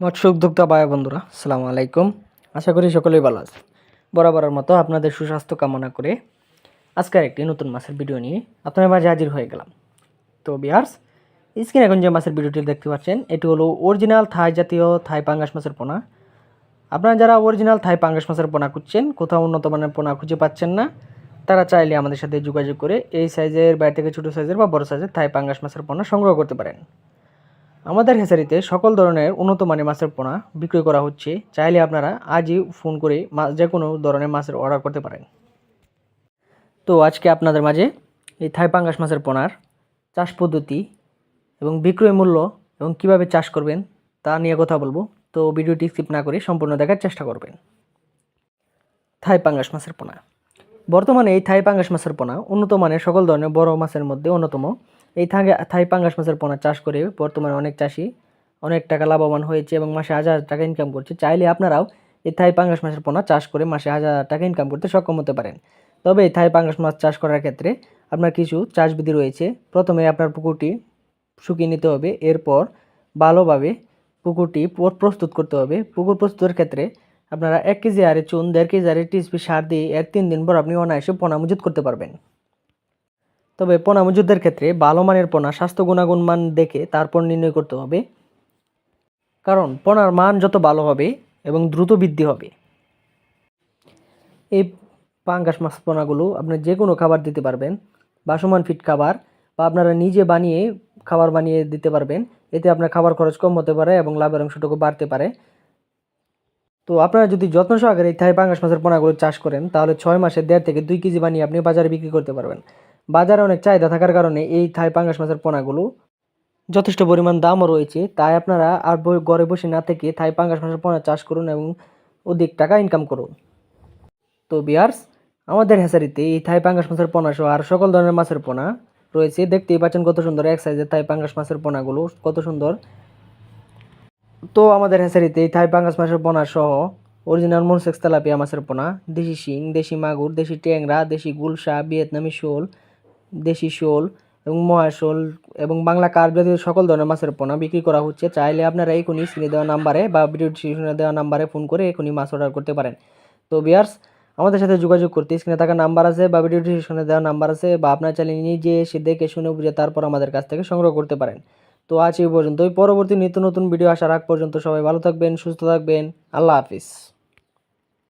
মৎস্য উদ্যোক্তা ভাই বন্ধুরা। আসসালামু আলাইকুম। আশা করি সকলেই ভালো আছে বরাবরের মতো আপনাদের সুস্বাস্থ্য কামনা করে আজকের একটি নতুন মাছের ভিডিও নিয়ে আপনার মাঝে হাজির হয়ে গেলাম। তো বিয়ার্স স্ক্রিন এখন যে মাছের ভিডিওটি দেখতে পাচ্ছেন, এটি হলো অরিজিনাল থাই জাতীয় থাই পাঙ্গাস মাছের পোনা। আপনারা যারা অরিজিনাল থাই পাঙ্গাস মাছের পোনা খুঁজছেন, কোথাও উন্নত মানের পোনা খুঁজে পাচ্ছেন না, তারা চাইলে আমাদের সাথে যোগাযোগ করে এই সাইজের বাইরে থেকে ছোটো সাইজের বা বড় সাইজের থাই পাঙ্গাস মাছের পোনা সংগ্রহ করতে পারেন। আমাদের হেসারিতে সকল ধরনের উন্নত মানের মাছের পোনা বিক্রয় করা হচ্ছে। চাইলে আপনারা আজই ফোন করে যে কোনো ধরনের মাছের অর্ডার করতে পারেন। তো আজকে আপনাদের মাঝে এই থাই পাঙ্গাস মাছের পোনার চাষ পদ্ধতি এবং বিক্রয় মূল্য এবং কীভাবে চাষ করবেন তা নিয়ে কথা বলব। তো ভিডিওটি স্কিপ না করে সম্পূর্ণ দেখার চেষ্টা করবেন। থাই পাঙ্গাস মাছের পোনা। বর্তমানে এই থাই পাঙ্গাস মাছের পোনা উন্নত মানের সকল ধরনের বড় মাছের মধ্যে অন্যতম। এই থাই থাই পাঙ্গাস মাছের পোনা চাষ করে বর্তমানে অনেক চাষি অনেক টাকা লাভবান হয়েছে এবং মাসে হাজার টাকা ইনকাম করছে। চাইলে আপনারাও এই থাই পাঙ্গাস মাছের পোনা চাষ করে মাসে হাজার টাকা ইনকাম করতে সক্ষম হতে পারেন। তবে এই থাই পাঙ্গাস মাছ চাষ করার ক্ষেত্রে আপনার কিছু চাষবিধি রয়েছে। প্রথমে আপনার পুকুরটি শুকিয়ে নিতে হবে, এরপর ভালোভাবে পুকুরটি প্রস্তুত করতে হবে। পুকুর প্রস্তুতের ক্ষেত্রে আপনারা এক কেজি আরে চুন, দেড় কেজি আরে টিএসপি সার দিয়ে এর তিন দিন পর আপনি অনায়াসে পোনা মজুত করতে পারবেন। তবে পোনা মজুদের ক্ষেত্রে ভালো মানের পোনা স্বাস্থ্য গুণাগুণ মান দেখে তারপর নির্ণয় করতে হবে। কারণ পোনার মান যত ভালো হবে এবং দ্রুত বৃদ্ধি হবে। এই পাঙ্গাস মাছ পোনাগুলো আপনি যে কোনো খাবার দিতে পারবেন বাসমান ফিট খাবার বা আপনারা নিজে বানিয়ে খাবার বানিয়ে দিতে পারবেন। এতে আপনার খাবার খরচ কম হতে পারে এবং লাভের অংশটুকু বাড়তে পারে। তো আপনারা যদি যত্ন সহকারে এই থাই পাঙ্গাস মাছের পোনাগুলো চাষ করেন, তাহলে ছয় মাসে দেড় থেকে দুই কেজি বানিয়ে আপনি বাজারে বিক্রি করতে পারবেন। বাজারে অনেক চাহিদা থাকার কারণে এই থাই পাঙ্গাস মাছের পোনাগুলো যথেষ্ট পরিমাণ দামও রয়েছে। তাই আপনারা আর ঘরে বসে না থেকে থাই পাঙ্গাস মাছের পোনা চাষ করুন এবং অধিক টাকা ইনকাম করুন। তো বিয়ার্স আমাদের হেসারিতে এই থাই পাঙ্গাস মাছের পোনা সহ আর সকল ধরনের মাছের পোনা রয়েছে। দেখতেই পাচ্ছেন কত সুন্দর এক সাইজের থাই পাঙ্গাস মাছের পোনাগুলো, কত সুন্দর। তো আমাদের হেসারিতে এই থাই পাঙ্গাস মাছের পোনা সহ অরিজিনাল মনসেক্স তেলাপিয়া মাছের পোনা, দেশি শিং, দেশি মাগুর, দেশি ট্যাংরা, দেশি গুলশা, ভিয়েতনামি শোল দেশি শোল এবং মহাশোল এবং বাংলা কার জাতীয় সকল ধরনের মাছের পোনা বিক্রি করা হচ্ছে। চাইলে আপনারা এখনই স্ক্রিনে দেওয়া নাম্বারে বা ভিডিও ডিসক্রিপশনে দেওয়া নাম্বারে ফোন করে এখনই মাছ অর্ডার করতে পারেন। তো বিয়ার্স আমাদের সাথে যোগাযোগ করতে স্ক্রিনে থাকা নাম্বার আছে বা ভিডিও ডিসক্রিপশনে দেওয়া নাম্বার আছে বা আপনার চাইলে নিজে এসে দেখে শুনে বুঝে তারপর আমাদের কাছ থেকে সংগ্রহ করতে পারেন। তো আজ এই পর্যন্তই। পরবর্তী নিত্য নতুন ভিডিও আসার আগ পর্যন্ত সবাই ভালো থাকবেন, সুস্থ থাকবেন। আল্লাহ হাফিজ।